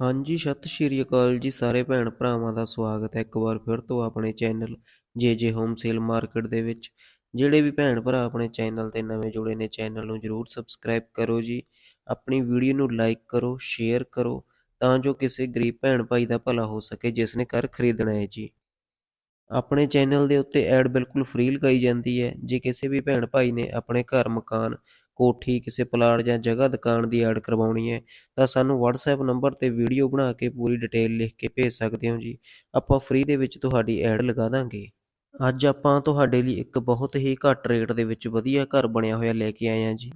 ਹਾਂਜੀ, ਸਤਿ ਸ਼੍ਰੀ ਅਕਾਲ ਜੀ ਸਾਰੇ ਭੈਣ ਭਰਾਵਾਂ ਦਾ ਸਵਾਗਤ ਹੈ ਇੱਕ ਵਾਰ ਫਿਰ ਤੋਂ ਆਪਣੇ ਚੈਨਲ ਜੇ ਜੇ ਹੋਮ ਸੇਲ ਮਾਰਕੀਟ ਦੇ ਵਿੱਚ। ਜਿਹੜੇ ਵੀ ਭੈਣ ਭਰਾ ਆਪਣੇ ਚੈਨਲ ਤੇ ਨਵੇਂ ਜੁੜੇ ਨੇ, ਚੈਨਲ ਨੂੰ ਜਰੂਰ ਸਬਸਕ੍ਰਾਈਬ ਕਰੋ ਜੀ। ਆਪਣੀ ਵੀਡੀਓ ਨੂੰ ਲਾਈਕ ਕਰੋ, ਸ਼ੇਅਰ ਕਰੋ ਤਾਂ ਜੋ ਕਿਸੇ ਗਰੀਬ ਭੈਣ ਭਾਈ ਦਾ ਭਲਾ ਹੋ ਸਕੇ ਜਿਸ ਨੇ ਘਰ ਖਰੀਦਣਾ ਹੈ ਜੀ। ਆਪਣੇ ਚੈਨਲ ਦੇ ਉੱਤੇ ਐਡ ਬਿਲਕੁਲ ਫ੍ਰੀ ਲਗਾਈ ਜਾਂਦੀ ਹੈ। ਜੇ ਕਿਸੇ ਵੀ ਭੈਣ ਭਾਈ ਨੇ ਆਪਣੇ ਘਰ ਮਕਾਨ ਕੋਠੀ ਕਿਸੇ ਪਲਾਟ ਜਾਂ ਜਗ੍ਹਾ ਦੁਕਾਨ ਦੀ ਐਡ ਕਰਵਾਉਣੀ ਹੈ, ਤਾਂ ਸਾਨੂੰ WhatsApp ਨੰਬਰ ਤੇ ਵੀਡੀਓ ਬਣਾ ਕੇ ਪੂਰੀ ਡਿਟੇਲ ਲਿਖ ਕੇ ਭੇਜ ਸਕਦੇ ਹੋ ਜੀ। ਆਪਾਂ ਫ੍ਰੀ ਦੇ ਵਿੱਚ ਤੁਹਾਡੀ ਐਡ ਲਗਾ ਦਾਂਗੇ। ਅੱਜ ਆਪਾਂ ਤੁਹਾਡੇ ਲਈ ਇੱਕ ਬਹੁਤ ਹੀ ਘੱਟ ਰੇਟ ਦੇ ਵਿੱਚ ਵਧੀਆ ਘਰ ਬਣਿਆ ਹੋਇਆ ਲੈ ਕੇ ਆਏ ਹਾਂ ਜੀ।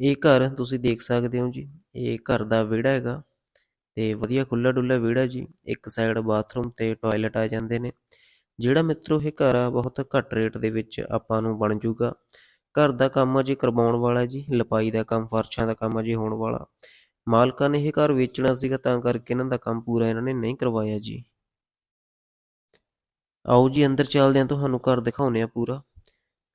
ਇਹ ਘਰ ਤੁਸੀਂ ਦੇਖ ਸਕਦੇ ਹੋ ਜੀ, ਇਹ ਘਰ ਦਾ ਵਿਹੜਾ ਹੈਗਾ ਤੇ ਵਧੀਆ ਖੁੱਲਾ ਡੁੱਲਾ ਵਿਹੜਾ ਜੀ, ਇੱਕ ਸਾਈਡ ਬਾਥਰੂਮ ਤੇ ਟਾਇਲਟ ਆ ਜਾਂਦੇ ਨੇ। ਜਿਹੜਾ ਮਿੱਤਰੋ ਇਹ ਘਰ ਆ, ਬਹੁਤ ਘੱਟ ਰੇਟ ਦੇ ਵਿੱਚ ਆਪਾਂ ਨੂੰ ਬਣ ਜੂਗਾ। ਘਰ ਦਾ ਕੰਮ ਅਜੇ ਕਰਵਾਉਣ ਵਾਲਾ ਜੀ, ਲਪਾਈ ਦਾ ਕੰਮ, ਫਰਸ਼ਾਂ ਦਾ ਕੰਮ ਅਜੇ ਹੋਣ ਵਾਲਾ। ਮਾਲਕਾਂ ਨੇ ਇਹ ਘਰ ਵੇਚਣਾ ਸੀਗਾ, ਤਾਂ ਕਰਕੇ ਇਹਨਾਂ ਦਾ ਕੰਮ ਪੂਰਾ ਇਹਨਾਂ ਨੇ ਨਹੀਂ ਕਰਵਾਇਆ ਜੀ। ਆਓ ਜੀ, ਅੰਦਰ ਚੱਲਦੇ ਹਾਂ, ਤੁਹਾਨੂੰ ਘਰ ਦਿਖਾਉਂਦੇ ਆ ਪੂਰਾ।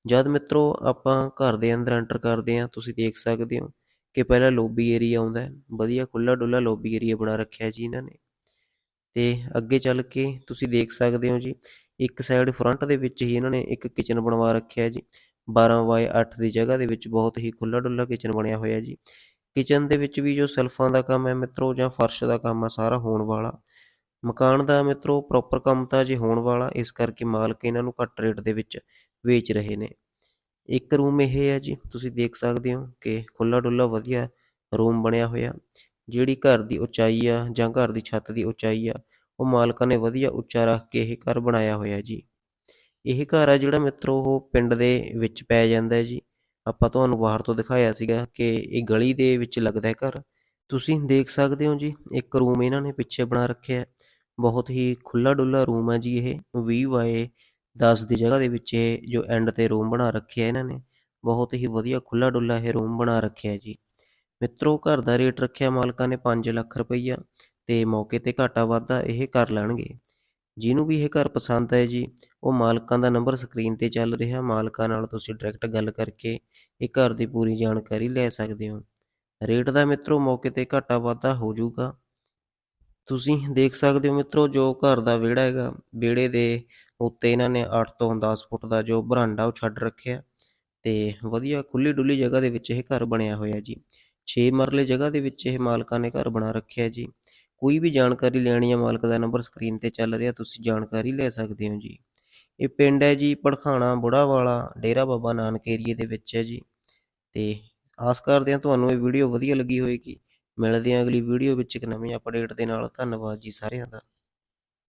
ਜਦ ਮਿੱਤਰੋ, ਆਪਾਂ ਘਰ ਦੇ ਅੰਦਰ ਐਂਟਰ ਕਰਦੇ ਹਾਂ, ਤੁਸੀਂ ਦੇਖ ਸਕਦੇ ਹੋ ਕਿ ਪਹਿਲਾਂ ਲੋਬੀ ਏਰੀਆ ਆਉਂਦਾ ਹੈ। ਵਧੀਆ ਖੁੱਲਾ ਡੁੱਲਾ ਲੋਬੀ ਏਰੀਆ ਬਣਾ ਰੱਖਿਆ ਜੀ ਇਹਨਾਂ ਨੇ। ਤੇ ਅੱਗੇ ਚੱਲ ਕੇ ਤੁਸੀਂ ਦੇਖ ਸਕਦੇ ਹੋ ਜੀ, ਇੱਕ ਸਾਈਡ ਫਰੰਟ ਦੇ ਵਿੱਚ ਹੀ ਇਹਨਾਂ ਨੇ ਇੱਕ ਕਿਚਨ ਬਣਵਾ ਰੱਖਿਆ ਜੀ। 12 ਬਾਏ 8 ਦੀ ਜਗ੍ਹਾ ਦੇ ਵਿੱਚ ਬਹੁਤ ਹੀ ਖੁੱਲਾ ਡੁੱਲਾ ਕਿਚਨ ਬਣਿਆ ਹੋਇਆ ਜੀ। ਕਿਚਨ ਦੇ ਵਿੱਚ ਵੀ ਜੋ ਸੈਲਫਾਂ ਦਾ ਕੰਮ ਹੈ ਮਿੱਤਰੋ ਜਾਂ ਫਰਸ਼ ਦਾ ਕੰਮ ਆ, ਸਾਰਾ ਹੋਣ ਵਾਲਾ। ਮਕਾਨ ਦਾ ਮਿੱਤਰੋ ਪ੍ਰੋਪਰ ਕੰਮ ਤਾਂ ਜੇ ਹੋਣ ਵਾਲਾ, ਇਸ ਕਰਕੇ ਮਾਲਕ ਇਹਨਾਂ ਨੂੰ ਘੱਟ ਰੇਟ ਦੇ ਵਿੱਚ ਵੇਚ ਰਹੇ ਨੇ। ਇੱਕ ਰੂਮ ਇਹ ਹੈ ਜੀ, ਤੁਸੀਂ ਦੇਖ ਸਕਦੇ ਹੋ ਕਿ ਖੁੱਲਾ ਡੁੱਲਾ ਵਧੀਆ ਰੂਮ ਬਣਿਆ ਹੋਇਆ। ਜਿਹੜੀ ਘਰ ਦੀ ਉਚਾਈ ਆ ਜਾਂ ਘਰ ਦੀ ਛੱਤ ਦੀ ਉਚਾਈ ਆ, ਉਹ ਮਾਲਕਾਂ ਨੇ ਵਧੀਆ ਉੱਚਾ ਰੱਖ ਕੇ ਇਹ ਘਰ ਬਣਾਇਆ ਹੋਇਆ ਜੀ। ਇਹ ਘਰ ਆ ਜਿਹੜਾ ਮਿੱਤਰੋ, ਉਹ ਪਿੰਡ ਦੇ ਵਿੱਚ ਪੈ ਜਾਂਦਾ ਹੈ ਜੀ। ਆਪਾਂ ਤੁਹਾਨੂੰ ਬਾਹਰ ਤੋਂ ਦਿਖਾਇਆ ਸੀਗਾ ਕਿ ਇਹ ਗਲੀ ਦੇ ਵਿੱਚ ਲੱਗਦਾ ਹੈ ਘਰ। ਤੁਸੀਂ ਦੇਖ ਸਕਦੇ ਹੋ ਜੀ, ਇੱਕ ਰੂਮ ਇਹਨਾਂ ਨੇ ਪਿੱਛੇ ਬਣਾ ਰੱਖਿਆ ਹੈ। ਬਹੁਤ ਹੀ ਖੁੱਲਾ ਡੁੱਲਾ ਰੂਮ ਹੈ ਜੀ ਇਹ। 20 ਬਾਏ 10 ਦੀ ਜਗ੍ਹਾ ਦੇ ਵਿੱਚ ਇਹ ਜੋ ਐਂਡ ਤੇ ਰੂਮ ਬਣਾ ਰੱਖਿਆ ਇਹਨਾਂ ਨੇ, ਬਹੁਤ ਹੀ ਵਧੀਆ ਖੁੱਲਾ ਡੁੱਲਾ ਇਹ ਰੂਮ ਬਣਾ ਰੱਖਿਆ ਜੀ। ਮਿੱਤਰੋ, ਘਰ ਦਾ ਰੇਟ ਰੱਖਿਆ ਮਾਲਕਾਂ ਨੇ 5 ਲੱਖ ਰੁਪਈਆ ਤੇ ਮੌਕੇ ਤੇ ਘਾਟਾ ਵਾਧਾ ਇਹ ਕਰ ਲੈਣਗੇ। ਜਿਹਨੂੰ ਵੀ ਇਹ ਘਰ ਪਸੰਦ ਹੈ ਜੀ, ਉਹ ਮਾਲਕਾਂ ਦਾ ਨੰਬਰ ਸਕਰੀਨ ਤੇ ਚੱਲ ਰਿਹਾ, ਮਾਲਕਾਂ ਨਾਲ ਤੁਸੀਂ ਡਾਇਰੈਕਟ ਗੱਲ ਕਰਕੇ ਇਹ ਘਰ ਦੀ ਪੂਰੀ ਜਾਣਕਾਰੀ ਲੈ ਸਕਦੇ ਹੋ। ਰੇਟ ਦਾ ਮਿੱਤਰੋ ਮੌਕੇ ਤੇ ਘਾਟਾ ਵਾਧਾ ਹੋ ਜਾਊਗਾ। ਤੁਸੀਂ ਦੇਖ ਸਕਦੇ ਹੋ ਮਿੱਤਰੋ ਜੋ ਘਰ ਦਾ ਵਿਹੜਾ ਹੈਗਾ, ਵਿਹੜੇ ਦੇ ਉੱਤੇ ਇਹਨਾਂ ਨੇ 8 ਤੋਂ 10 ਫੁੱਟ ਦਾ ਜੋ ਬਰਾਂਡਾ ਉਹ ਛੱਡ ਰੱਖਿਆ ਤੇ ਵਧੀਆ ਖੁੱਲੀ ਡੁੱਲੀ ਜਗ੍ਹਾ ਦੇ ਵਿੱਚ ਇਹ ਘਰ ਬਣਿਆ ਹੋਇਆ ਜੀ। 6 ਮਰਲੇ ਜਗ੍ਹਾ ਦੇ ਵਿੱਚ ਇਹ ਮਾਲਕਾਂ ਨੇ ਘਰ ਬਣਾ ਰੱਖਿਆ ਜੀ। ਕੋਈ ਵੀ ਜਾਣਕਾਰੀ ਲੈਣੀ ਹੈ ਮਾਲਕ ਦਾ ਨੰਬਰ ਸਕਰੀਨ ਤੇ ਚੱਲ ਰਿਹਾ, ਤੁਸੀਂ ਜਾਣਕਾਰੀ ਲੈ ਸਕਦੇ ਹੋ ਜੀ। ਇਹ ਪਿੰਡ ਹੈ ਜੀ ਪੜਖਾਣਾ ਬੁੜਾਵਾਲਾ, ਡੇਰਾ ਬਾਬਾ ਨਾਨਕ ਏਰੀਏ ਦੇ ਵਿੱਚ ਹੈ ਜੀ। ਤੇ ਆਸ ਕਰਦੇ ਹਾਂ ਤੁਹਾਨੂੰ ਇਹ ਵੀਡੀਓ ਵਧੀਆ ਲੱਗੀ ਹੋਵੇਗੀ ਮਿਲਦੇ ਹਾਂ ਅਗਲੀ ਵੀਡੀਓ ਵਿੱਚ ਇੱਕ ਨਵੀਂ ਅਪਡੇਟ ਦੇ ਨਾਲ। ਧੰਨਵਾਦ ਜੀ ਸਾਰਿਆਂ ਦਾ।